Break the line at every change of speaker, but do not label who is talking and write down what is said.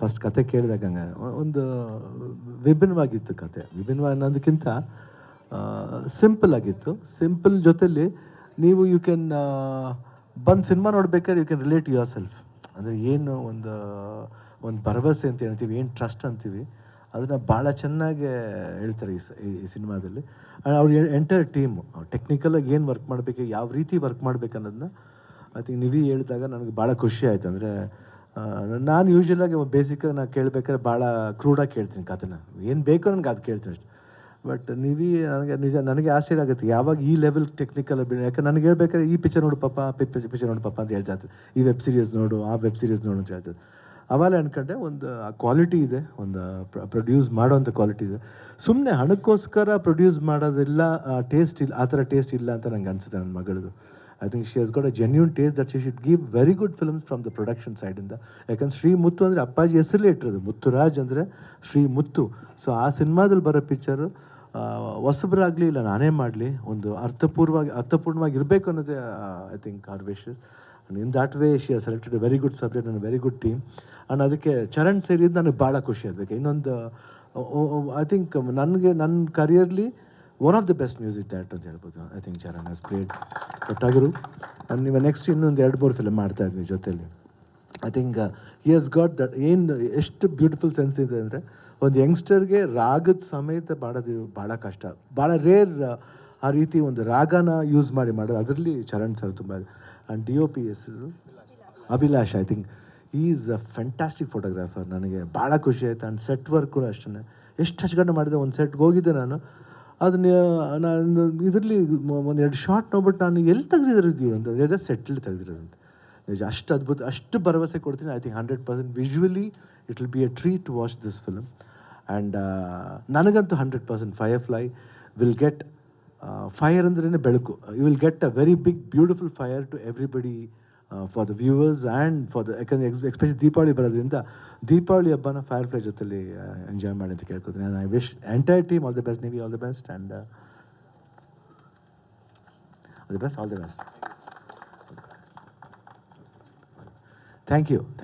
First ಕತೆ ಕೇಳಿದಾಗ ಒಂದು ವಿಭಿನ್ನವಾಗಿತ್ತು ಕತೆ. ವಿಭಿನ್ನ ಅನ್ನೋದಕ್ಕಿಂತ ಸಿಂಪಲ್ ಆಗಿತ್ತು. ಸಿಂಪಲ್ ಜೊತೆಲಿ ನೀವು ಯು ಕ್ಯಾನ್ ಬಂದು ಸಿನಿಮಾ ನೋಡ್ಬೇಕಾದ್ರೆ you can relate yourself ಅಂದರೆ ಏನು ಒಂದು ಒಂದು ಭರವಸೆ ಅಂತ ಹೇಳ್ತೀವಿ, ಏನು ಟ್ರಸ್ಟ್ ಅಂತೀವಿ, ಅದನ್ನು ಭಾಳ ಚೆನ್ನಾಗಿ ಹೇಳ್ತಾರೆ ಈ ಈ- ಸಿನಿಮಾದಲ್ಲಿ ಅವ್ರ ಎಂಟೈರ್ ಟೀಮು ಟೆಕ್ನಿಕಲಾಗಿ ಏನು ವರ್ಕ್ ಮಾಡಬೇಕು, ಯಾವ ರೀತಿ ವರ್ಕ್ ಮಾಡ್ಬೇಕು ಅನ್ನೋದನ್ನ ಐ ಥಿಂಕ್ ನಿಧಿ ಹೇಳಿದಾಗ ನನಗೆ ಭಾಳ ಖುಷಿ ಆಯಿತು. ಅಂದರೆ ನಾನು ಯೂಶ್ವಲಾಗಿ ಬೇಸಿಕಾಗಿ ನಾನು ಕೇಳಬೇಕಾದ್ರೆ ಭಾಳ ಕ್ರೂಡಾಗಿ ಕೇಳ್ತೀನಿ ಕಥೆನ. ಏನು ಬೇಕೋ ನನಗೆ ಅದು ಕೇಳ್ತೀನಿ ಅಷ್ಟು. ಬಟ್ ನೀವಿ ನನಗೆ ನಿಜ, ನನಗೆ ಆಶ್ಚರ್ಯ ಆಗುತ್ತೆ. ಯಾವಾಗ ಈ ಲೆವೆಲ್ ಟೆಕ್ನಿಕಲ್ ಯಾಕಂದ್ರೆ ನನಗೆ ಹೇಳ್ಬೇಕಾದ್ರೆ ಈ ಪಿಕ್ಚರ್ ನೋಡು ಪಾಪ ಪಿಕ್ಚರ್ ನೋಡು ಪಾಪ ಅಂತ ಹೇಳ್ತಾ. ಈ ವೆಬ್ ಸೀರೀಸ್ ನೋಡು, ಆ ವೆಬ್ ಸೀರೀಸ್ ನೋಡು ಅಂತ ಹೇಳ್ತಾರೆ ಅವಾಗ ಅನ್ಕೊಂಡೆ ಒಂದು ಕ್ವಾಲಿಟಿ ಇದೆ. ಒಂದು ಪ್ರೊಡ್ಯೂಸ್ ಮಾಡೋವಂಥ ಕ್ವಾಲಿಟಿ ಇದೆ. ಸುಮ್ಮನೆ ಹಣಕ್ಕೋಸ್ಕರ ಪ್ರೊಡ್ಯೂಸ್ ಮಾಡೋದಿಲ್ಲ ಟೇಸ್ಟ್ ಇಲ್ಲ, ಆ ಥರ ಟೇಸ್ಟ್ ಇಲ್ಲ ಅಂತ ನಂಗೆ ಅನಿಸುತ್ತೆ ನನ್ನ ಮಗಳದು. I think she has got a genuine taste that she should give very good films from the production ಸೈಡಿಂದ ಯಾಕಂದ್ರೆ ಶ್ರೀ ಮುತ್ತು ಅಂದರೆ ಅಪ್ಪಾಜಿ ಹೆಸರಲ್ಲೇ ಇಟ್ಟಿರೋದು, ಮುತ್ತುರಾಜ್ ಅಂದರೆ ಶ್ರೀ ಮುತ್ತು ಸೊ ಆ ಸಿನಿಮಾದಲ್ಲಿ ಬರೋ ಪಿಕ್ಚರು ಹೊಸಬ್ರಾಗಲಿ ಇಲ್ಲ, ನಾನೇ ಮಾಡಲಿ, ಒಂದು ಅರ್ಥಪೂರ್ವವಾಗಿ, ಅರ್ಥಪೂರ್ಣವಾಗಿ ಇರಬೇಕು ಅನ್ನೋದೇ I think are wishes and in that way she selected very good subject and very good team and ಅದಕ್ಕೆ ಚರಣ್ ಸೇರಿದ್ದು ನನಗೆ ಭಾಳ ಖುಷಿ ಆಗಬೇಕು. ಇನ್ನೊಂದು ಐ ಥಿಂಕ್ ನನಗೆ ನನ್ನ ಕರಿಯರ್ಲಿ one of the best music director ಅಂತ ಹೇಳ್ಬೋದು. I think Charan has played ಕೊಟ್ಟಾಗರು and ನೀವು ನೆಕ್ಸ್ಟ್ ಇನ್ನೊಂದು ಎರಡು, ಮೂರು ಫಿಲಮ್ ಮಾಡ್ತಾ ಇದ್ವಿ ಜೊತೆಯಲ್ಲಿ. I think he has got that ಏನು ಎಷ್ಟು ಬ್ಯೂಟಿಫುಲ್ ಸೆನ್ಸ್ ಇದೆ ಅಂದರೆ, ಒಂದು ಯಂಗ್ಸ್ಟರ್ಗೆ ರಾಗದ ಸಮೇತ ಮಾಡೋದು ಭಾಳ ಕಷ್ಟ. ಭಾಳ ರೇರ್ ಆ ರೀತಿ ಒಂದು ರಾಗನ ಯೂಸ್ ಮಾಡಿ ಮಾಡೋದು. ಅದರಲ್ಲಿ ಚರಣ್ ಸರ್ ತುಂಬ ಆ್ಯಂಡ್ ಡಿ ಒ ಪಿ ಹೆಸರು Abhilash I think is a fantastic photographer ನನಗೆ ಭಾಳ ಖುಷಿ ಆಯಿತು. ಆ್ಯಂಡ್ ಸೆಟ್ ವರ್ಕ್ ಕೂಡ ಅಷ್ಟೇ ಎಷ್ಟು ಹಚ್ಕೊಂಡು ಮಾಡಿದೆ, ಒಂದು ಸೆಟ್ಗೆ ಹೋಗಿದ್ದೆ ನಾನು. ಅದನ್ನ ನಾನು ಇದರಲ್ಲಿ ಒಂದು ಎರಡು ಶಾರ್ಟ್ ನೋಡ್ಬಿಟ್ಟು ನಾನು ಎಲ್ಲಿ ತೆಗೆದಿರೋದು ಅಂತ ಎದೆ ಸೆಟ್ಲ್ ತೆಗೆದಿರೋದಂತೆ ನಿಜ, ಅಷ್ಟು ಅದ್ಭುತ, ಅಷ್ಟು ಭರವಸೆ ಕೊಡ್ತೀನಿ. I think hundred percent visually it will be a treat to watch this film and ನನಗಂತೂ hundred percent fire fly will get fire ಅಂದ್ರೇ ಬೆಳಕು. You will get a very big beautiful fire to everybody for the viewers and for the ಯಾಕಂದರೆ X especially Deepavali ಬರೋದ್ರಿಂದ ದೀಪಾವಳಿ ಹಬ್ಬನ fire fly ಜೊತೆಲಿ enjoy ಮಾಡಿ ಅಂತ ಕೇಳ್ಕೊತೀನಿ. And I wish entire team all the best navy all the best and all the best all the best thank you thank you